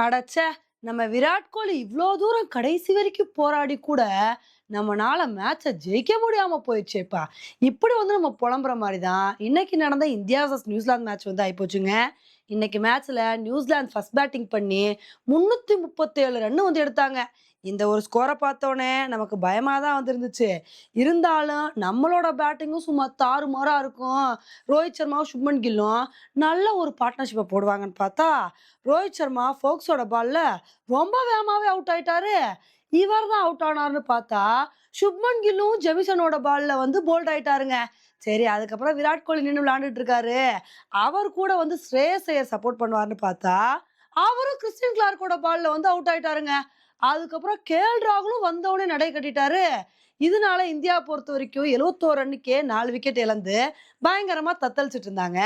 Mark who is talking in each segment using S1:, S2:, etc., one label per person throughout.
S1: அடச்ச! நம்ம விராட் கோலி இவ்வளோ தூரம் கடைசி வரைக்கும் போராடி கூட நம்மளால மேட்சை ஜெயிக்க முடியாம போயிடுச்சேப்பா. இப்படி வந்து நம்ம புலம்புற மாதிரி தான் இன்னைக்கு நடந்த இந்தியா வர்சஸ் நியூசிலாந்து மேட்ச் வந்து ஆயிப்போச்சுங்க. இன்னைக்கு மேட்ச்ல நியூசிலாந்து ஃபர்ஸ்ட் பேட்டிங் பண்ணி முன்னூத்தி முப்பத்தேழு ரன் வந்து எடுத்தாங்க. இந்த ஒரு ஸ்கோரை பார்த்தோன்னே நமக்கு பயமாக தான் வந்துருந்துச்சு. இருந்தாலும் நம்மளோட பேட்டிங்கும் சும்மா தாறுமாறாக இருக்கும். ரோஹித் சர்மாவும் சுப்மன் கில்லும் நல்ல ஒரு பார்ட்னர்ஷிப்பை போடுவாங்கன்னு பார்த்தா ரோஹித் சர்மா ஃபோக்ஸோட பாலில் ரொம்ப வேகமாகவே அவுட் ஆயிட்டாரு. இவர் தான் அவுட் ஆனார்னு பார்த்தா சுப்மன் கில்லும் ஜெமிசனோட பாலில் வந்து போல்ட் ஆயிட்டாருங்க. சரி அதுக்கப்புறம் விராட் கோலி நின்று விளையாண்டுட்டு இருக்காரு. அவர் கூட வந்து ஸ்ரேயஸ் ஐயர் சப்போர்ட் பண்ணுவார்னு பார்த்தா அவரும் கிறிஸ்டின் கிளார்க்கோட பாலில் வந்து அவுட் ஆயிட்டாருங்க. அதுக்கப்புறம் கேள் ராகுலும் வந்தவொடனே நடை கட்டிட்டாரு. இதனால இந்தியா பொறுத்த வரைக்கும் எழுவத்தோரு ரன்னுக்கே நாலு விக்கெட் இழந்து பயங்கரமாக தத்தளிச்சிட்டு இருந்தாங்க.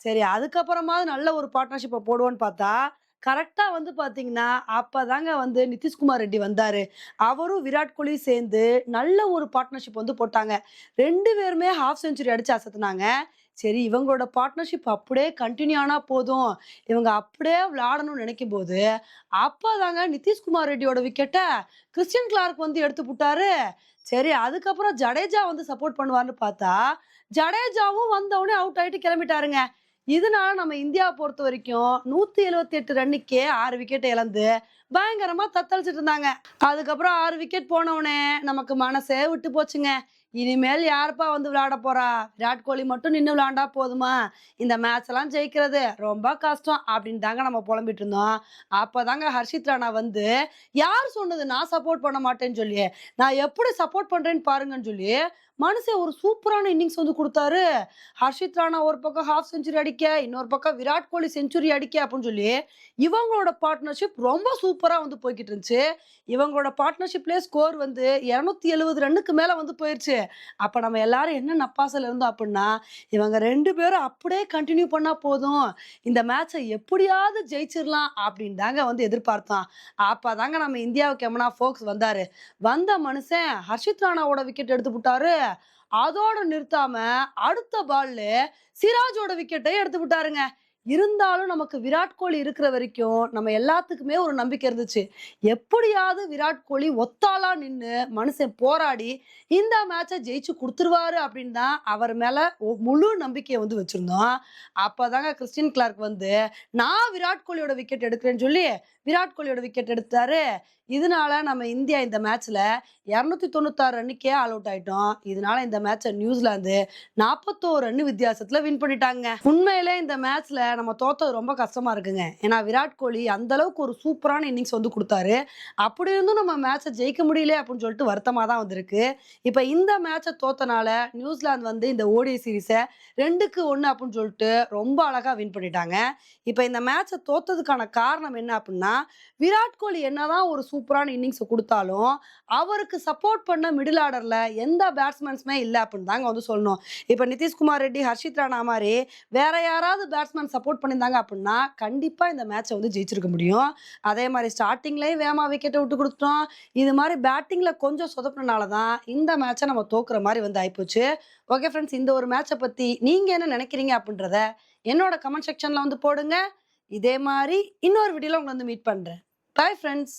S1: சரி அதுக்கப்புறமா நல்ல ஒரு பார்ட்னர்ஷிப்பை போடுவோன்னு பார்த்தா கரெக்டாக வந்து பார்த்தீங்கன்னா அப்போ தாங்க வந்து நிதிஷ்குமார் ரெட்டி வந்தார். அவரும் விராட் கோலி சேர்ந்து நல்ல ஒரு பார்ட்னர்ஷிப் வந்து போட்டாங்க. ரெண்டு பேருமே ஹாஃப் செஞ்சுரி அடித்து அசத்துனாங்க. சரி இவங்களோட பார்ட்னர்ஷிப் அப்படியே கண்டினியூ ஆனால் போதும். இவங்க அப்படியே விளையாடணும்னு நினைக்கும் போது அப்போ தாங்க நிதிஷ்குமார் ரெட்டியோட விக்கெட்டை கிறிஸ்டியன் கிளார்க் வந்து எடுத்து போட்டாரு. சரி அதுக்கப்புறம் ஜடேஜா வந்து சப்போர்ட் பண்ணுவார்னு பார்த்தா ஜடேஜாவும் வந்தவொடனே அவுட் ஆகிட்டு கிளம்பிட்டாருங்க. இதனால நம்ம இந்தியா பொறுத்த வரைக்கும் நூத்தி எழுபத்தி எட்டு ரன்னுக்கே ஆறு விக்கெட் இழந்து பயங்கரமா தத்தளிச்சிட்டு இருந்தாங்க. அதுக்கப்புறம் ஆறு விக்கெட் போனவுடனே நமக்கு மனசே விட்டு போச்சுங்க. இனிமேல் யாருப்பா வந்து விளையாட போறா? விராட் கோலி மட்டும் நின்று விளையாண்டா போதுமா? இந்த மேட்ச் எல்லாம் ஜெயிக்கிறது ரொம்ப கஷ்டம் அப்படின்னு தாங்க நம்ம புலம்பிட்டு இருந்தோம். அப்பதாங்க ஹர்ஷித் ராணா வந்து யார் சொன்னது நான் சப்போர்ட் பண்ண மாட்டேன்னு சொல்லி நான் எப்படி சப்போர்ட் பண்றேன்னு பாருங்கன்னு சொல்லி மனுஷன் ஒரு சூப்பரான இன்னிங்ஸ் வந்து கொடுத்தாரு. ஹர்ஷித் ராணா ஒரு பக்கம் ஹாஃப் செஞ்சுரி அடிக்க இன்னொரு பக்கம் விராட் கோலி செஞ்சுரி அடிக்க அப்படின்னு சொல்லி இவங்களோட பார்ட்னர்ஷிப் ரொம்ப சூப்பராக வந்து போய்கிட்டு இருந்துச்சு. இவங்களோட பார்ட்னர்ஷிப்லேயே ஸ்கோர் வந்து இரநூத்தி எழுபது ரன்னுக்கு மேலே வந்து போயிடுச்சு அப்போ நம்ம எல்லாரும் என்ன நப்பாசில் இருந்தோம் அப்படின்னா இவங்க ரெண்டு பேரும் அப்படியே கண்டினியூ பண்ணால் போதும். இந்த மேட்சை எப்படியாவது ஜெயிச்சிடலாம் அப்படின்னு தாங்க வந்து எதிர்பார்த்தோம் அப்பதாங்க நம்ம இந்தியாவுக்கு எமனா ஃபோக்ஸ் வந்தார். வந்த மனுஷன் ஹர்ஷித் ராணாவோட விக்கெட் எடுத்து விட்டாரு அதோட நிறுத்தாம அடுத்த பால்ல சிராஜோட விக்கெட்டை எடுத்து விட்டாருங்க இருந்தாலும் நமக்கு விராட் கோலி இருக்கிற வரைக்கும் நம்ம எல்லாத்துக்குமே ஒரு நம்பிக்கை இருந்துச்சு. எப்படியாவது விராட் கோலி ஒத்தாளா நின்று மனுஷன் போராடி இந்த மேட்சை ஜெயிச்சு கொடுத்துருவாரு அப்படின்னு தான் அவர் மேல முழு நம்பிக்கையை வந்து வச்சிருந்தோம். அப்பதாங்க கிறிஸ்டின் கிளார்க் வந்து நான் விராட் கோலியோட விக்கெட் எடுக்கிறேன்னு சொல்லி விராட் கோலியோட விக்கெட் எடுத்தாரு. இதனால நம்ம இந்தியா இந்த மேட்ச்ல இரநூத்தி தொண்ணூத்தாறு ரன்னுக்கே ஆல் அவுட் ஆயிட்டோம். இதனால இந்த மேட்சை நியூசிலாந்து நாற்பத்தோரு ரன் வித்தியாசத்துல வின் பண்ணிட்டாங்க. உண்மையிலே இந்த மேட்ச்ல நம்ம தோத்தது ரொம்ப கஷ்டமா இருக்குங்க. ஏன்னா விராட் கோலி அந்த அளவுக்கு ஒரு சூப்பரான இன்னிங்ஸ் வந்து கொடுத்தாரு. அப்படி இருந்தும் நம்ம மேட்சை ஜெயிக்க முடியல அப்படின்னு சொல்லிட்டு வருத்தமா தான் வந்திருக்கு. இப்போ இந்த மேட்சை தோத்தனால நியூசிலாந்து வந்து இந்த ஓடிஐ சீரீஸை ரெண்டுக்கு ஒன்று அப்படின்னு சொல்லிட்டு ரொம்ப அழகா வின் பண்ணிட்டாங்க. இப்போ இந்த மேட்சை தோத்ததுக்கான காரணம் என்ன அப்படின்னா விராட் கோலி என்னதான் ஒரு சூப்பரான இன்னிங்ஸ் கொடுத்தாலும் அவருக்கு சப்போர்ட் பண்ண மிடில் ஆர்டர்ல எந்த பேட்ஸ்மேன்ஸுமே இல்லை அப்படின்னு தாங்க வந்து சொல்லணும். இப்போ நிதிஷ்குமார் ரெட்டி ஹர்ஷித் ராணா மாதிரி வேற யாராவது பேட்ஸ்மேன் சப்போர்ட் பண்ணியிருந்தாங்க அப்படின்னா கண்டிப்பாக இந்த மேட்சை வந்து ஜெயிச்சிருக்க முடியும். அதே மாதிரி ஸ்டார்டிங்லேயும் வேமா விக்கெட்டை விட்டு கொடுத்தோம் இது மாதிரி பேட்டிங்கில் கொஞ்சம் சொதப்பினால தான் இந்த மேட்சை நம்ம தோக்குற மாதிரி வந்து ஆயிப்போச்சு. ஓகே ஃப்ரெண்ட்ஸ் இந்த ஒரு மேட்சை பற்றி நீங்கள் என்ன நினைக்கிறீங்க அப்படின்றத என்னோட கமெண்ட் செக்ஷனில் வந்து போடுங்க. இதே மாதிரி இன்னொரு வீடியோவில் உங்களை வந்து மீட் பண்ணுறேன் பாய் ஃப்ரெண்ட்ஸ்